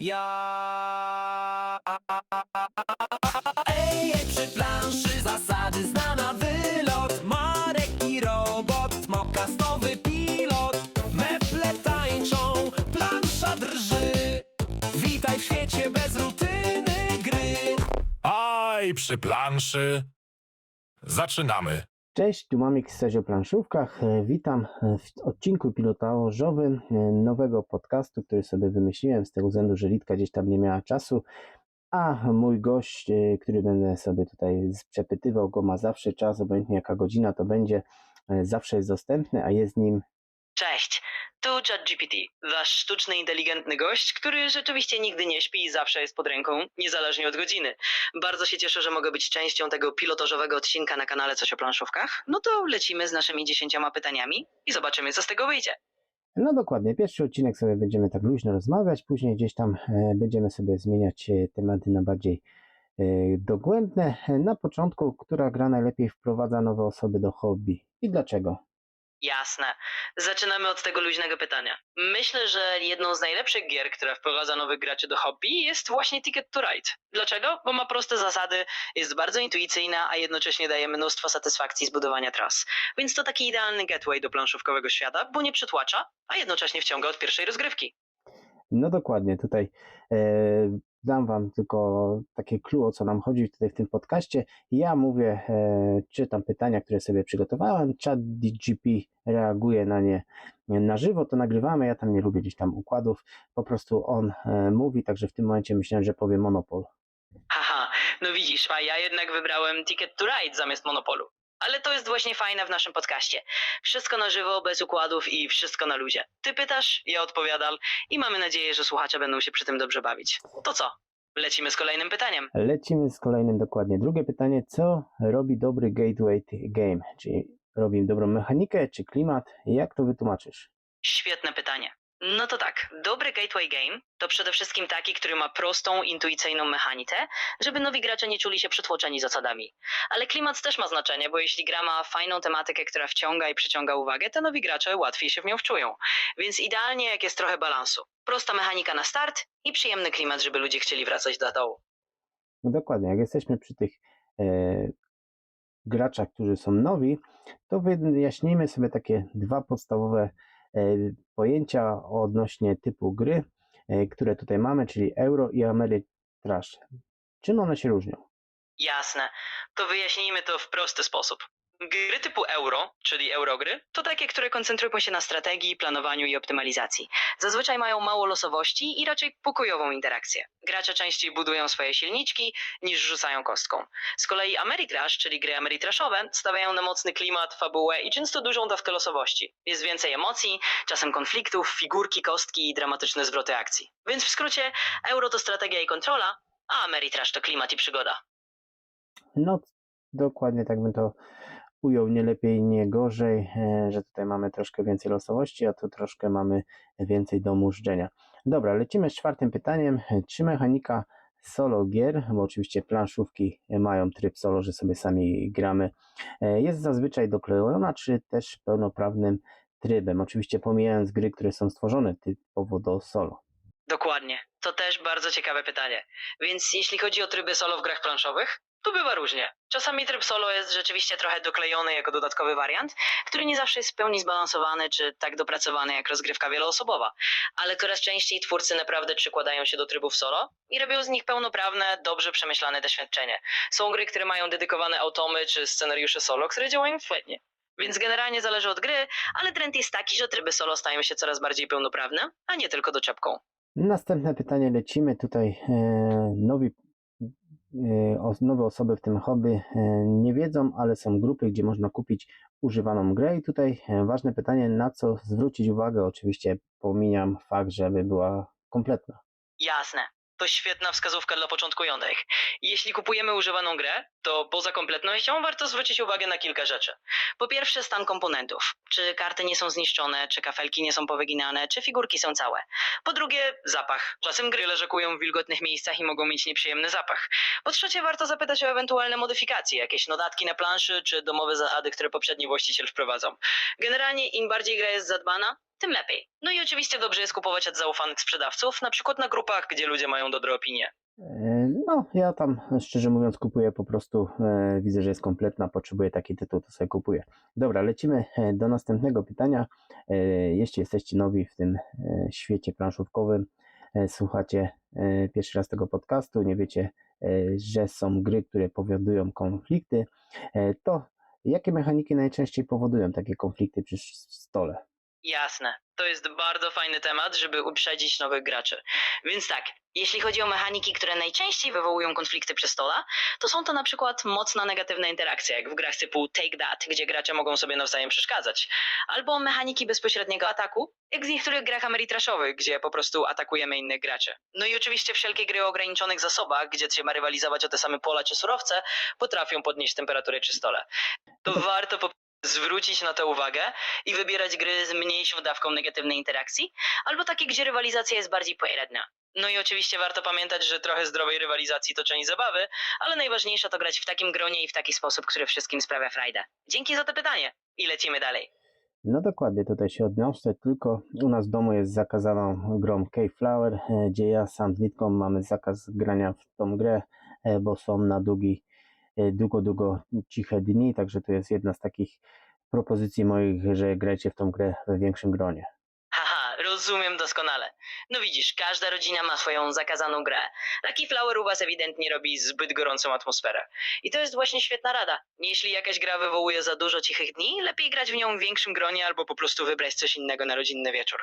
Ja. Ej, ej, przy planszy zasady zna na wylot. Marek i robot, mokastowy pilot. Meple tańczą, plansza drży. Witaj w świecie bez rutyny gry. Aj, przy planszy. Zaczynamy. Cześć, tu Mamik z Sezio Planszówkach. E, Witam w odcinku pilotażowym e, nowego podcastu, który sobie wymyśliłem z tego względu, że Litka gdzieś tam nie miała czasu, a mój gość, e, który będę sobie tutaj przepytywał, go ma zawsze czas, obojętnie jaka godzina to będzie, zawsze jest dostępny, a jest nim Cześć, tu ChatGPT, wasz sztuczny, inteligentny gość, który rzeczywiście nigdy nie śpi i zawsze jest pod ręką, niezależnie od godziny. Bardzo się cieszę, że mogę być częścią tego pilotażowego odcinka na kanale Coś o planszówkach. No to lecimy z naszymi dziesięcioma pytaniami i zobaczymy, co z tego wyjdzie. No dokładnie, pierwszy odcinek sobie będziemy tak luźno rozmawiać, później gdzieś tam e, będziemy sobie zmieniać e, tematy na bardziej e, dogłębne. Na początku, która gra najlepiej wprowadza nowe osoby do hobby i dlaczego? Jasne. Zaczynamy od tego luźnego pytania. Myślę, że jedną z najlepszych gier, która wprowadza nowych graczy do hobby, jest właśnie Ticket to Ride. Dlaczego? Bo ma proste zasady, jest bardzo intuicyjna, a jednocześnie daje mnóstwo satysfakcji z budowania tras. Więc to taki idealny gateway do planszówkowego świata, bo nie przytłacza, a jednocześnie wciąga od pierwszej rozgrywki. No dokładnie, tutaj e, dam Wam tylko takie clue, o co nam chodzi tutaj w tym podcaście. Ja mówię, e, czytam pytania, które sobie przygotowałem, chat DGP reaguje na nie na żywo, to nagrywamy, ja tam nie lubię gdzieś tam układów, po prostu on e, mówi, także w tym momencie myślałem, że powie Monopol. Haha, no widzisz, a ja jednak wybrałem Ticket to Ride zamiast Monopolu. Ale to jest właśnie fajne w naszym podcaście. Wszystko na żywo, bez układów i wszystko na luzie. Ty pytasz, ja odpowiadam i mamy nadzieję, że słuchacze będą się przy tym dobrze bawić. To co? Lecimy z kolejnym pytaniem. Lecimy z kolejnym dokładnie. Drugie pytanie, co robi dobry gateway game? Czyli robi dobrą mechanikę, czy klimat? Jak to wytłumaczysz? Świetne pytanie. No to tak, dobry gateway game to przede wszystkim taki, który ma prostą, intuicyjną mechanikę, żeby nowi gracze nie czuli się przytłoczeni zasadami. Ale klimat też ma znaczenie, bo jeśli gra ma fajną tematykę, która wciąga i przyciąga uwagę, to nowi gracze łatwiej się w nią wczują. Więc idealnie jak jest trochę balansu. Prosta mechanika na start i przyjemny klimat, żeby ludzie chcieli wracać do dołu. No dokładnie, jak jesteśmy przy tych e, graczach, którzy są nowi, to wyjaśnijmy sobie takie dwa podstawowe pojęcia odnośnie typu gry, e, które tutaj mamy, czyli Euro i Ameritrash. Czym one się różnią? Jasne. To wyjaśnijmy to w prosty sposób. Gry typu euro, czyli eurogry, to takie, które koncentrują się na strategii, planowaniu i optymalizacji. Zazwyczaj mają mało losowości i raczej pokojową interakcję. Gracze częściej budują swoje silniczki niż rzucają kostką. Z kolei Ameritrash, czyli gry Ameritrashowe, stawiają na mocny klimat, fabułę i często dużą dawkę losowości. Jest więcej emocji, czasem konfliktów, figurki, kostki i dramatyczne zwroty akcji. Więc w skrócie, euro to strategia i kontrola, a Ameritrash to klimat i przygoda. No dokładnie tak bym to ujął, nie lepiej, nie gorzej, e, że tutaj mamy troszkę więcej losowości, a tu troszkę mamy więcej do mużdżenia. Dobra, lecimy z czwartym pytaniem. Czy mechanika solo gier, bo oczywiście planszówki mają tryb solo, że sobie sami gramy, e, jest zazwyczaj doklejona, czy też pełnoprawnym trybem? Oczywiście pomijając gry, które są stworzone typowo do solo. Dokładnie. To też bardzo ciekawe pytanie. Więc jeśli chodzi o tryby solo w grach planszowych, to bywa różnie. Czasami tryb solo jest rzeczywiście trochę doklejony jako dodatkowy wariant, który nie zawsze jest w pełni zbalansowany czy tak dopracowany jak rozgrywka wieloosobowa. Ale coraz częściej twórcy naprawdę przykładają się do trybów solo i robią z nich pełnoprawne, dobrze przemyślane doświadczenie. Są gry, które mają dedykowane automy czy scenariusze solo, które działają świetnie. Więc generalnie zależy od gry, ale trend jest taki, że tryby solo stają się coraz bardziej pełnoprawne, a nie tylko doczepką. Następne pytanie lecimy. Tutaj e, nowi, nowe osoby w tym hobby e, nie wiedzą, ale są grupy, gdzie można kupić używaną grę. I tutaj e, ważne pytanie, na co zwrócić uwagę. Oczywiście pomijam fakt, żeby była kompletna. Jasne. To świetna wskazówka dla początkujących. Jeśli kupujemy używaną grę, to poza kompletnością warto zwrócić uwagę na kilka rzeczy. Po pierwsze, stan komponentów. Czy karty nie są zniszczone, czy kafelki nie są powyginane, czy figurki są całe. Po drugie, zapach. Czasem gry leżakują w wilgotnych miejscach i mogą mieć nieprzyjemny zapach. Po trzecie, warto zapytać o ewentualne modyfikacje, jakieś notatki na planszy, czy domowe zasady, które poprzedni właściciel wprowadzał. Generalnie im bardziej gra jest zadbana, tym lepiej. No i oczywiście dobrze jest kupować od zaufanych sprzedawców, na przykład na grupach, gdzie ludzie mają dobre opinie. E, No, ja tam szczerze mówiąc kupuję po prostu, e, widzę, że jest kompletna, potrzebuję taki tytuł, to sobie kupuję. Dobra, lecimy e, do następnego pytania. E, Jeśli jesteście nowi w tym e, świecie planszówkowym, e, słuchacie e, pierwszy raz tego podcastu, nie wiecie, e, że są gry, które powodują konflikty, e, to jakie mechaniki najczęściej powodują takie konflikty przy stole? Jasne. To jest bardzo fajny temat, żeby uprzedzić nowych graczy. Więc tak, jeśli chodzi o mechaniki, które najczęściej wywołują konflikty przy stole, to są to na przykład mocna negatywna interakcja, jak w grach typu Take That, gdzie gracze mogą sobie nawzajem przeszkadzać. Albo mechaniki bezpośredniego ataku, jak w niektórych grach ameritraszowych, gdzie po prostu atakujemy innych graczy. No i oczywiście wszelkie gry o ograniczonych zasobach, gdzie trzeba rywalizować o te same pola czy surowce, potrafią podnieść temperaturę przy stole. To warto po zwrócić na to uwagę i wybierać gry z mniejszą dawką negatywnej interakcji, albo takie, gdzie rywalizacja jest bardziej pośrednia. No i oczywiście warto pamiętać, że trochę zdrowej rywalizacji to część zabawy, ale najważniejsze to grać w takim gronie i w taki sposób, który wszystkim sprawia frajdę. Dzięki za to pytanie i lecimy dalej. No dokładnie, tutaj się odniosę, tylko u nas w domu jest zakazaną grą Keyflower, e, gdzie ja sam z Nitką mamy zakaz grania w tą grę, e, bo są na długi, długo, długo ciche dni, także to jest jedna z takich propozycji moich, że grajcie w tą grę we większym gronie. Haha, rozumiem doskonale. No widzisz, każda rodzina ma swoją zakazaną grę. Lucky Flower u was ewidentnie robi zbyt gorącą atmosferę. I to jest właśnie świetna rada. Jeśli jakaś gra wywołuje za dużo cichych dni, lepiej grać w nią w większym gronie albo po prostu wybrać coś innego na rodzinny wieczór.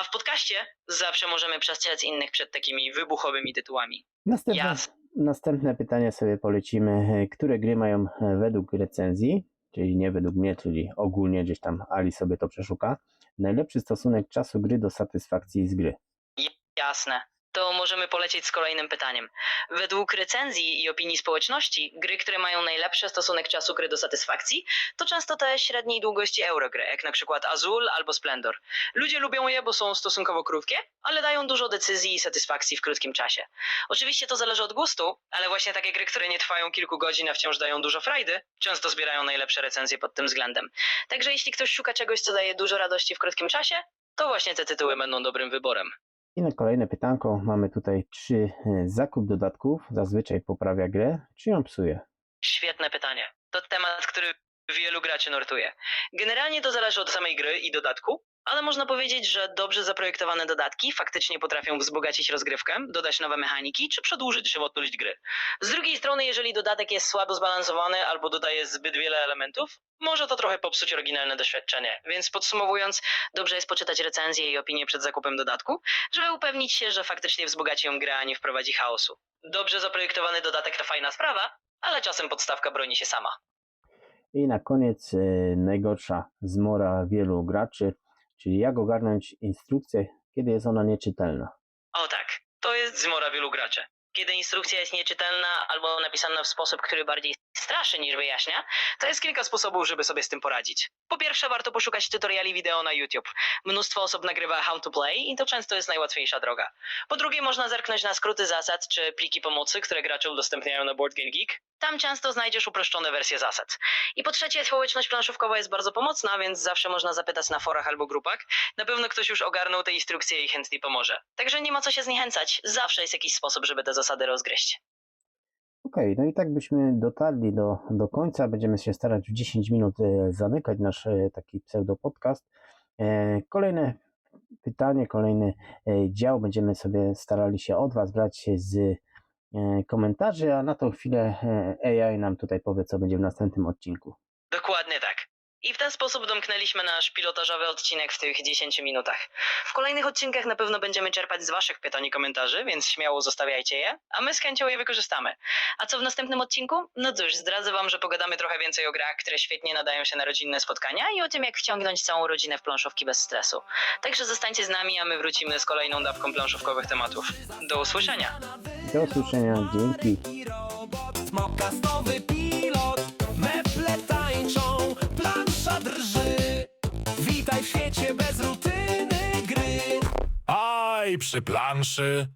A w podcaście zawsze możemy przestrzec innych przed takimi wybuchowymi tytułami. Następne, Jasne. Następne pytanie sobie polecimy. Które gry mają e, według recenzji, czyli nie według mnie, czyli ogólnie gdzieś tam Ali sobie to przeszuka, najlepszy stosunek czasu gry do satysfakcji z gry? Jasne. To możemy polecieć z kolejnym pytaniem. Według recenzji i opinii społeczności, gry, które mają najlepszy stosunek czasu gry do satysfakcji, to często te średniej długości eurogry, jak na przykład Azul albo Splendor. Ludzie lubią je, bo są stosunkowo krótkie, ale dają dużo decyzji i satysfakcji w krótkim czasie. Oczywiście to zależy od gustu, ale właśnie takie gry, które nie trwają kilku godzin, a wciąż dają dużo frajdy, często zbierają najlepsze recenzje pod tym względem. Także jeśli ktoś szuka czegoś, co daje dużo radości w krótkim czasie, to właśnie te tytuły będą dobrym wyborem. I na kolejne pytanko mamy tutaj, czy e, zakup dodatków zazwyczaj poprawia grę, czy ją psuje? Świetne pytanie. To temat, który wielu graczy nurtuje. Generalnie to zależy od samej gry i dodatku, ale można powiedzieć, że dobrze zaprojektowane dodatki faktycznie potrafią wzbogacić rozgrywkę, dodać nowe mechaniki czy przedłużyć żywotność gry. Z drugiej strony, jeżeli dodatek jest słabo zbalansowany albo dodaje zbyt wiele elementów, może to trochę popsuć oryginalne doświadczenie. Więc podsumowując, dobrze jest poczytać recenzje i opinie przed zakupem dodatku, żeby upewnić się, że faktycznie wzbogaci ją grę, a nie wprowadzi chaosu. Dobrze zaprojektowany dodatek to fajna sprawa, ale czasem podstawka broni się sama. I na koniec e, najgorsza zmora wielu graczy, czyli jak ogarnąć instrukcję, kiedy jest ona nieczytelna. O tak, to jest zmora wielu graczy. Kiedy instrukcja jest nieczytelna albo napisana w sposób, który bardziej straszy niż wyjaśnia, to jest kilka sposobów, żeby sobie z tym poradzić. Po pierwsze, warto poszukać tutoriali wideo na YouTube. Mnóstwo osób nagrywa how to play i to często jest najłatwiejsza droga. Po drugie, można zerknąć na skróty zasad czy pliki pomocy, które gracze udostępniają na Board Game Geek. Tam często znajdziesz uproszczone wersje zasad. I po trzecie, społeczność planszówkowa jest bardzo pomocna, więc zawsze można zapytać na forach albo grupach. Na pewno ktoś już ogarnął te instrukcje i chętnie pomoże. Także nie ma co się zniechęcać. Zawsze jest jakiś sposób, żeby te zasady rozgryźć. Okej, no i tak byśmy dotarli do, do końca. Będziemy się starać w 10 minut e, zamykać nasz e, taki pseudo-podcast. E, Kolejne pytanie, kolejny dział będziemy sobie starali się od Was brać z komentarzy, a na tą chwilę AI nam tutaj powie, co będzie w następnym odcinku. Dokładnie tak. I w ten sposób domknęliśmy nasz pilotażowy odcinek w tych 10 minutach. W kolejnych odcinkach na pewno będziemy czerpać z Waszych pytań i komentarzy, więc śmiało zostawiajcie je, a my z chęcią je wykorzystamy. A co w następnym odcinku? No cóż, zdradzę Wam, że pogadamy trochę więcej o grach, które świetnie nadają się na rodzinne spotkania i o tym, jak wciągnąć całą rodzinę w planszówki bez stresu. Także zostańcie z nami, a my wrócimy z kolejną dawką planszówkowych tematów. Do usłyszenia! Do usłyszenia, dzięki. Drży Witaj w świecie bez rutyny gry Aj, przy planszy.